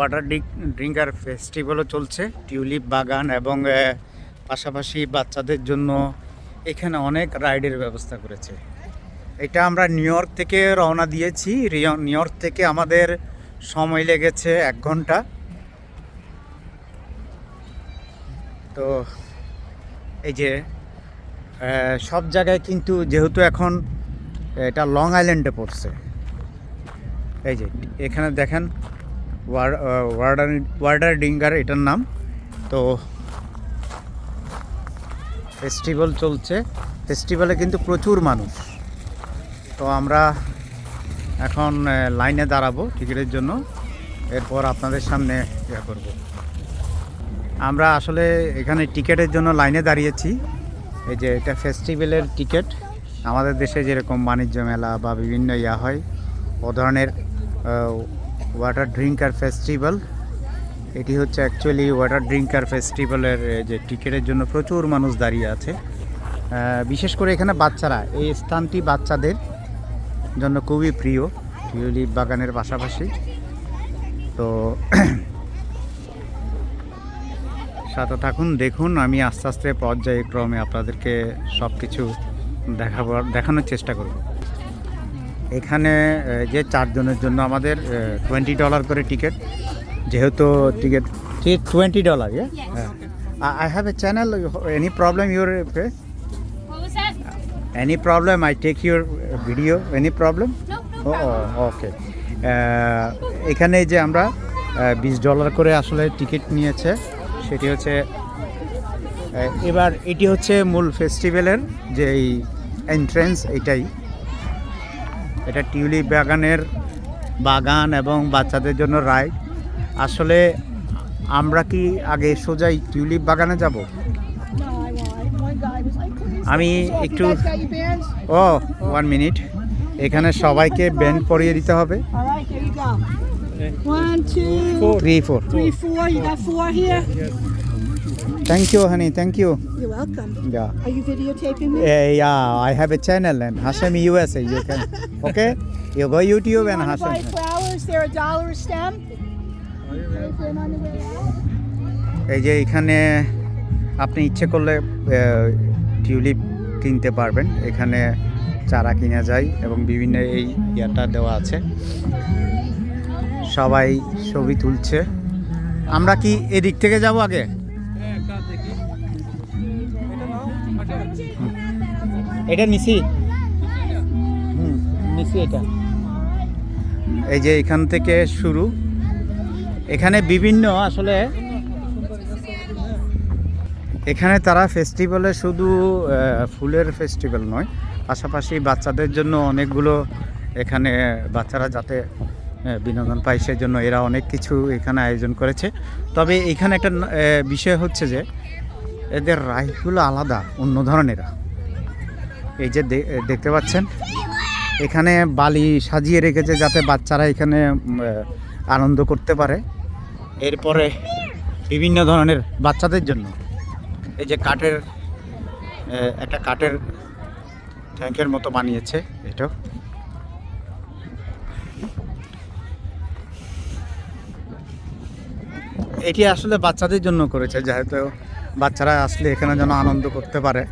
Water drinker ফেস্টিভ্যালও চলছে, tulip বাগান এবং পাশাপাশি বাচ্চাদের জন্য এখানে অনেক রাইডের ব্যবস্থা করেছে। এটা আমরা নিউ ইয়র্ক থেকে রওনা দিয়েছি। নিউ ইয়র্ক থেকে আমাদের সময় লেগেছে এক ঘণ্টা। তো, এই যে সব জায়গায় কিন্তু যেহেতু এখন এটা লং আইল্যান্ডে পড়ছে। এই যে, এখানে দেখেন ওয়ার্ডার ওয়ার্ডার ডিঙ্গার এটার নাম। তো ফেস্টিভ্যাল চলছে। ফেস্টিভ্যালে কিন্তু প্রচুর মানুষ। তো আমরা এখন লাইনে দাঁড়াবো টিকিটের জন্য। এরপর আপনাদের সামনে ইয়ে করব। আমরা আসলে এখানে টিকিটের জন্য লাইনে দাঁড়িয়েছি। এই যে এটা ফেস্টিভ্যালের টিকিট আমাদের দেশে যেরকম বাণিজ্য মেলা বা বিভিন্ন ইয়া হয়, ও ধরনের ওয়াটার ড্রিঙ্কার ফেস্টিভ্যাল এটি হচ্ছে অ্যাকচুয়ালি ওয়াটার ড্রিঙ্কার ফেস্টিভ্যালের যে টিকিটের জন্য প্রচুর মানুষ দাঁড়িয়ে আছে। বিশেষ করে এখানে বাচ্চারা, এই স্থানটি বাচ্চাদের জন্য খুবই প্রিয়, টিউলিপ বাগানের পাশাপাশি। তো সাথে থাকুন, দেখুন, আমি আস্তে আস্তে পর্যায়ক্রমে আপনাদেরকে সব কিছু দেখাবার দেখানোর চেষ্টা করব। এখানে যে চারজনের জন্য আমাদের টোয়েন্টি ডলার করে টিকিট যেহেতু টিকিট ঠিক টোয়েন্টি ডলার হ্যাঁ। I have a channel any problem your any problem I take your video any problem oh okay এখানে যে আমরা বিশ ডলার করে আসলে টিকিট নিয়েছে সেটি হচ্ছে এবার এটি হচ্ছে মূল ফেস্টিভ্যালের যে এই এন্ট্রেন্স এটাই। এটা টিউলিপ বাগানের বাগান এবং বাচ্চাদের জন্য রাইড। আসলে আমরা কি আগে সোজাই টিউলিপ বাগানে যাব? আমি একটু ও ওয়ান মিনিট এখানে সবাইকে ব্যান্ড পরিয়ে দিতে হবে। Three four thank you honey thank you You're welcome. Yeah. Are you videotaping me? Uh, yeah, I have a channel and Hashem USA. You can, okay? You go YouTube You and to buy flowers? They're a dollar a stem. এই যে এখানে আপনি ইচ্ছে করলে tulip কিনতে পারবেন এখানে চারা কিনা যায় এবং বিভিন্ন এই ইয়াটা দেওয়া আছে সবাই ছবি তুলছে আমরা কি এদিক থেকে যাব আগে এটা নিছি হুম নিছি এটা। এই যে এখান থেকে শুরু। এখানে বিভিন্ন আসলে এখানে তারা ফেস্টিভ্যালে শুধু ফুলের ফেস্টিভ্যাল নয়, পাশাপাশি বাচ্চাদের জন্য অনেকগুলো এখানে বাচ্চারা যাতে বিনোদন পায় সেজন্য এরা অনেক কিছু এখানে আয়োজন করেছে। তবে এখানে একটা বিষয় হচ্ছে যে এদের রাইডগুলো আলাদা, অন্য ধরনের এই যে দেখতে পাচ্ছেন? এখানে বালি সাজিয়ে রেখেছে যাতে বাচ্চারা এখানে আনন্দ করতে পারে। এরপরে বিভিন্ন ধরনের বাচ্চাদের জন্য। এই যে কাঠের একটা কাঠের ট্যাঙ্কের মতো বানিয়েছে এটাও এটি আসলে বাচ্চাদের জন্য করেছে যেহেতু বাচ্চারা আসলে এখানে যেন আনন্দ করতে পারে।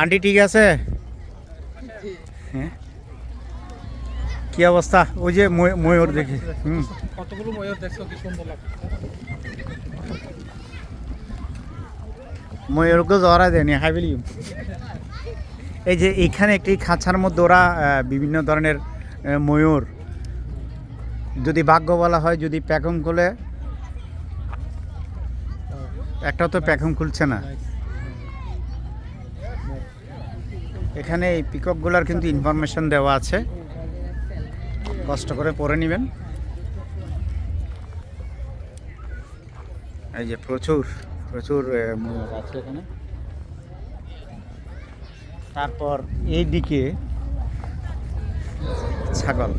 আন্টি ঠিক আছে? হ্যাঁ? কি অবস্থা? ওই যে ময়ূর দেখি। হুম। কতগুলো ময়ূর দেখছ? কি সুন্দর লাগছে। ময়ূরকে জরা দেয়নি হাই বিল এই যে এখানে একটি খাঁচার মধ্যে ওরা বিভিন্ন ধরনের ময়ূর। যদি ভাগ্য বলা হয় যদি প্যাকম খুলে একটাও তো প্যাকম খুলছে না। এখানে এই পিককগুলোর কিন্তু ইনফরমেশন দেওয়া আছে। কষ্ট করে পরে নেবেন। এই যে প্রচুর প্রচুর আছে এখানে। তারপর এইদিকে ছাগল।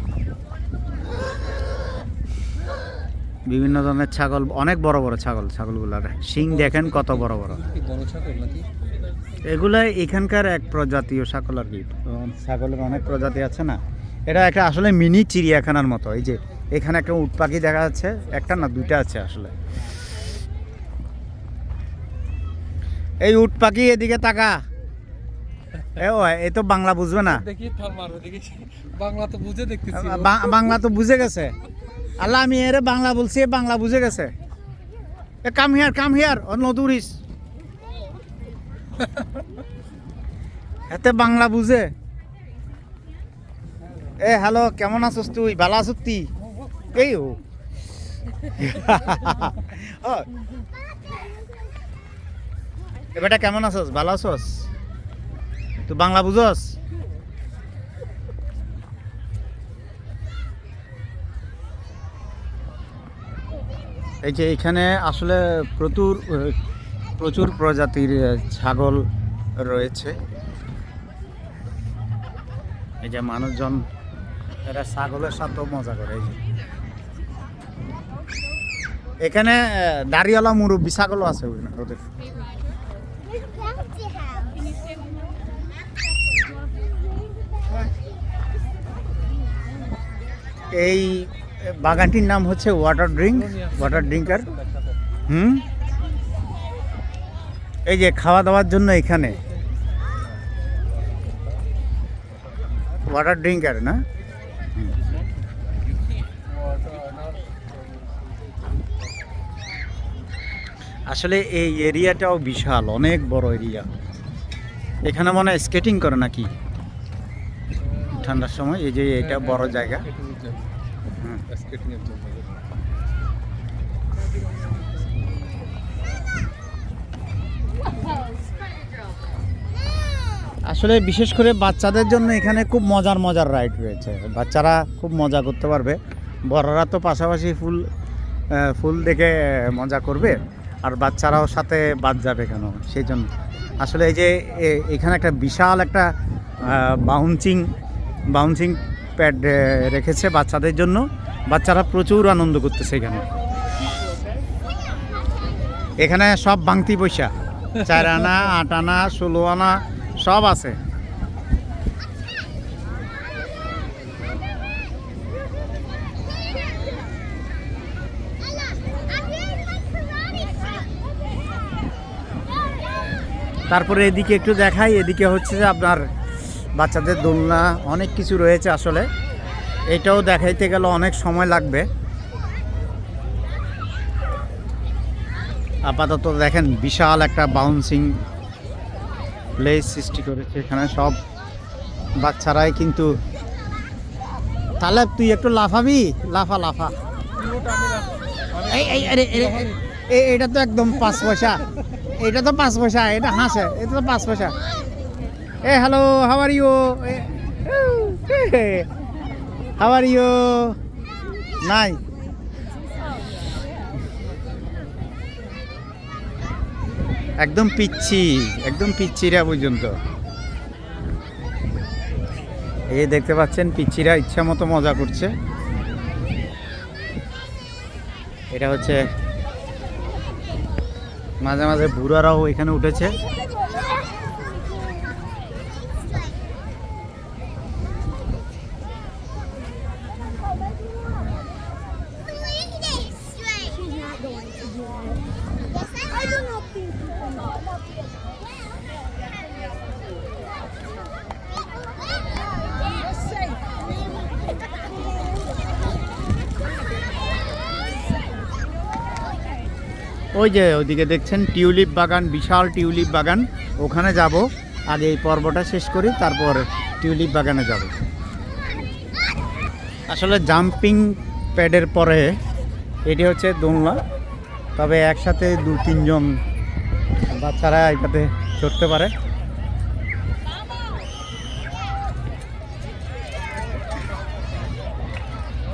বিভিন্ন ধরনের ছাগল অনেক বড় বড় ছাগল ছাগলগুলার শিং দেখেন কত বড় বড়। এগুলা এখানকার এক প্রজাতীয় ছাগল আর কি। ছাগলের অনেক প্রজাতি আছে না। এটা একটা আসলে মিনি চিড়িয়াখানার মতো। এই যে এখানে একটা উট পাখি দেখা যাচ্ছে। একটা না দুইটা আছে আসলে। এই উট পাখি এদিকে তাকা। এ তো বাংলা বুঝবে না। দেখি থাল মারো দেখি বাংলা তো বুঝে দেখতেছি বাংলা তো বুঝে গেছে। আল্লাহ, আমি এরে বাংলা বলছি বাংলা বুঝে গেছে। এ কাম হিয়ার কাম হিয়ার অন্য টুরিস এতে বাংলা বুঝে। এ হ্যালো কেমন আছিস তুই? ভালো আছিস তুই এই ও। ও। এ বেটা, কেমন আছিস? ভালো আছিস? তুই বাংলা বুঝস? এই যে এখানে আসলে প্রচুর প্রচুর প্রজাতির ছাগল রয়েছে এই যে মানুষজন, এরা ছাগলের সাথেও মজা করে, এই যে এখানে দাড়িওয়ালা মুরব্বী ছাগলও আছে ওদের. এই বাগানটির নাম হচ্ছে ওয়াটার ড্রিঙ্ক ওয়াটার ড্রিঙ্কার হুম? এই যে খাওয়া দাওয়ার জন্য এখানে। ওয়াটার ড্রিঙ্কার না? আসলে এই এরিয়াটাও বিশাল, অনেক বড় এরিয়া। এখানে মনে হয় স্কেটিং করে নাকি? ঠান্ডার সময়, এই যে এটা বড় জায়গা। আসলে বিশেষ করে বাচ্চাদের জন্য এখানে খুব মজার মজার রাইড রয়েছে বাচ্চারা খুব মজা করতে পারবে। বড়রা তো পাশাপাশি ফুল ফুল দেখে মজা করবে। আর বাচ্চারাও সাথে বাদ যাবে কেন? সেই জন্য। আসলে এই যে এখানে একটা বিশাল একটা বাউন্সিং বাউন্সিং প্যাড রেখেছে বাচ্চাদের জন্য। বাচ্চারা প্রচুর আনন্দ করতেছে এখানে। এখানে সব বাংতি পয়সা। চার আনা, আট আনা, ষোলো আনা, সব আছে। তারপরে এদিকে একটু দেখাই, এদিকে হচ্ছে যে আপনার বাচ্চাদের দোলনা, অনেক কিছু রয়েছে আসলে। এটাও দেখাইতে গেলে অনেক সময় লাগবে। আপাতত দেখেন, বিশাল একটা বাউন্সিং প্লেস সৃষ্টি করেছে এখানে সব বাচ্চারাই কিন্তু। তাহলে তুই একটু লাফাবি? লাফা লাফা। এটা তো একদম পাঁচ পয়সা। এটা তো পাঁচ পয়সা, এটা হাসে, এটা তো পাঁচ পয়সা। এ hello how are you how are you নাই একদম পিচ্ছি, একদম পিচ্ছিরা পর্যন্ত। এই দেখতে পাচ্ছেন, পিচ্ছিরা ইচ্ছা মতো মজা করছে। এটা হচ্ছে, মাঝে মাঝে বুড়ারাও এখানে উঠেছে। ওই যে ওইদিকে দেখছেন টিউলিপ বাগান, বিশাল টিউলিপ বাগান। ওখানে যাব, আগে এই পর্বটা শেষ করি, তারপর টিউলিপ বাগানে যাব। আসলে জাম্পিং প্যাডের পরে এটি হচ্ছে দোলনা, তবে একসাথে দু তিনজন বাচ্চারা এটাতে চড়তে পারে।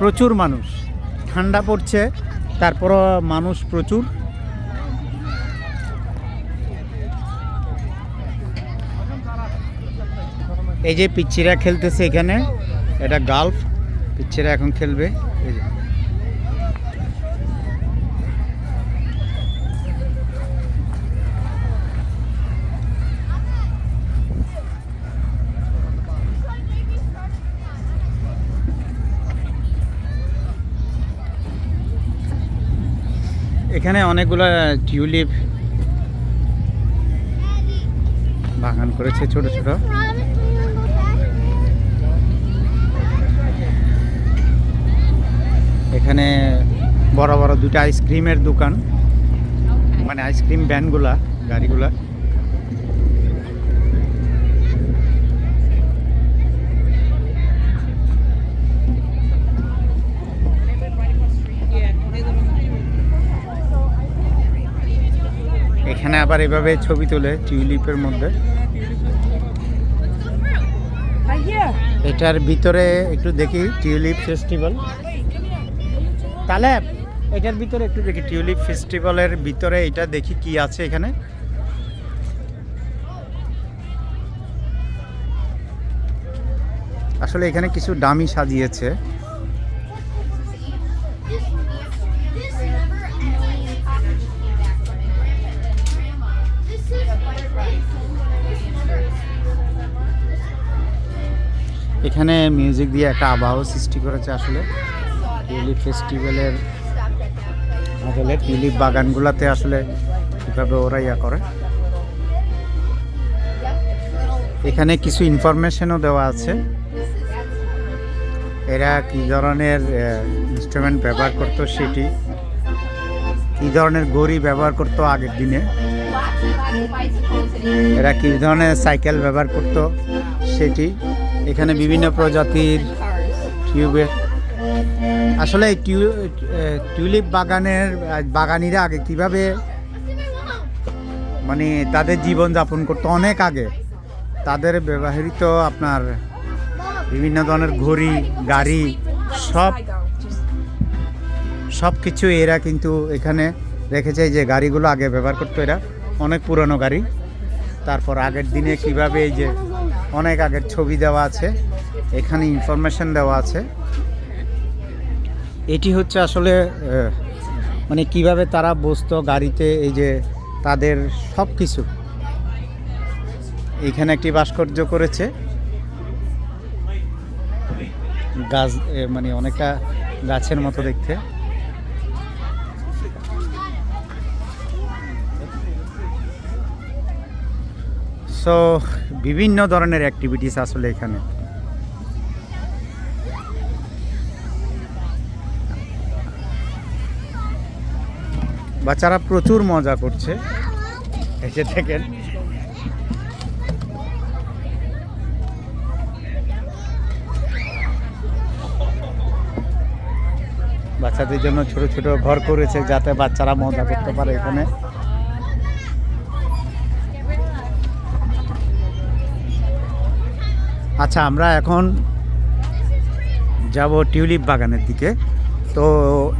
প্রচুর মানুষ, ঠান্ডা পড়ছে, তারপরও মানুষ প্রচুর। এই যে পিচ্ছিরা খেলতেছে এখানে, এটা গালফ পিচ্ছিরা এখন খেলবে। এখানে অনেকগুলা টিউলিপ বাগান করেছে ছোট ছোট। এখানে বড় বড় দুটো আইসক্রিমের দোকান। মানে আইসক্রিম ভ্যানগুলা গাড়িগুলা। এখানে আবার এভাবে ছবি তোলে টিউলিপের মধ্যে। এটার ভিতরে একটু দেখি টিউলিপ ফেস্টিভ্যাল। তাহলে এটার ভিতরে একটু দেখি, টিউলিপ ফেস্টিভ্যালের ভিতরে এটা দেখি কি আছে এখানে। আসলে এখানে কিছু ডামি সাজিয়েছে। এখানে মিউজিক দিয়ে একটা আবহাওয়া সৃষ্টি করেছে আসলে। টিউলিপ ফেস্টিভ্যালের আসলে টিউলিপ বাগানগুলোতে আসলে কীভাবে ওরা ইয়া করে। এখানে কিছু ইনফরমেশনও দেওয়া আছে। এরা কী ধরনের ইনস্ট্রুমেন্ট ব্যবহার করতো সেটি, কী ধরনের গড়ি ব্যবহার করতো আগের দিনে, এরা কী ধরনের সাইকেল ব্যবহার করতো সেটি, এখানে বিভিন্ন প্রজাতির টিউবের আসলে টিউলিপ বাগানের বাগানিরা আগে কীভাবে মানে তাদের জীবন যাপন করতো অনেক আগে। তাদের ব্যবহৃত আপনার বিভিন্ন ধরনের ঘড়ি, গাড়ি, সব সব কিছু এরা কিন্তু এখানে রেখেছে যে গাড়িগুলো আগে ব্যবহার করতো এরা। অনেক পুরনো গাড়ি। তারপর আগের দিনে কীভাবে এই যে অনেক আগের ছবি দেওয়া আছে, এখানে ইনফরমেশন দেওয়া আছে। এটি হচ্ছে আসলে মানে কীভাবে তারা বসতো গাড়িতে এই যে তাদের সব কিছু এখানে একটি ভাস্কর্য করেছে। গাছ মানে অনেকটা গাছের মতো দেখতে। সো বিভিন্ন ধরনের অ্যাক্টিভিটিস আসলে এখানে। বাচ্চারা প্রচুর মজা করছে। এসে দেখেন। বাচ্চাদের জন্য ছোট ছোট ঘর করেছে যাতে বাচ্চারা মজা করতে পারে এখানে। আচ্ছা আমরা এখন যাব টিউলিপ বাগানের দিকে। তো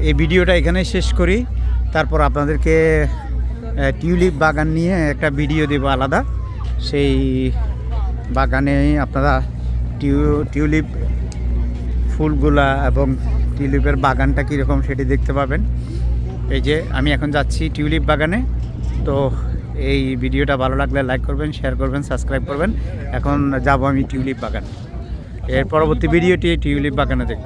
এই ভিডিওটা এখানে শেষ করি। তারপর আপনাদেরকে টিউলিপ বাগান নিয়ে একটা ভিডিও দেব আলাদা। সেই বাগানে আপনারা টিউ, টিউলিপ ফুলগুলা এবং টিউলিপের বাগানটা কীরকম সেটি দেখতে পাবেন। এই যে, আমি এখন যাচ্ছি টিউলিপ বাগানে। তো এই ভিডিওটা ভালো লাগলে লাইক করবেন, শেয়ার করবেন, সাবস্ক্রাইব করবেন। এখন যাব আমি টিউলিপ বাগান। এর পরবর্তী ভিডিওটি টিউলিপ বাগানে দেখব।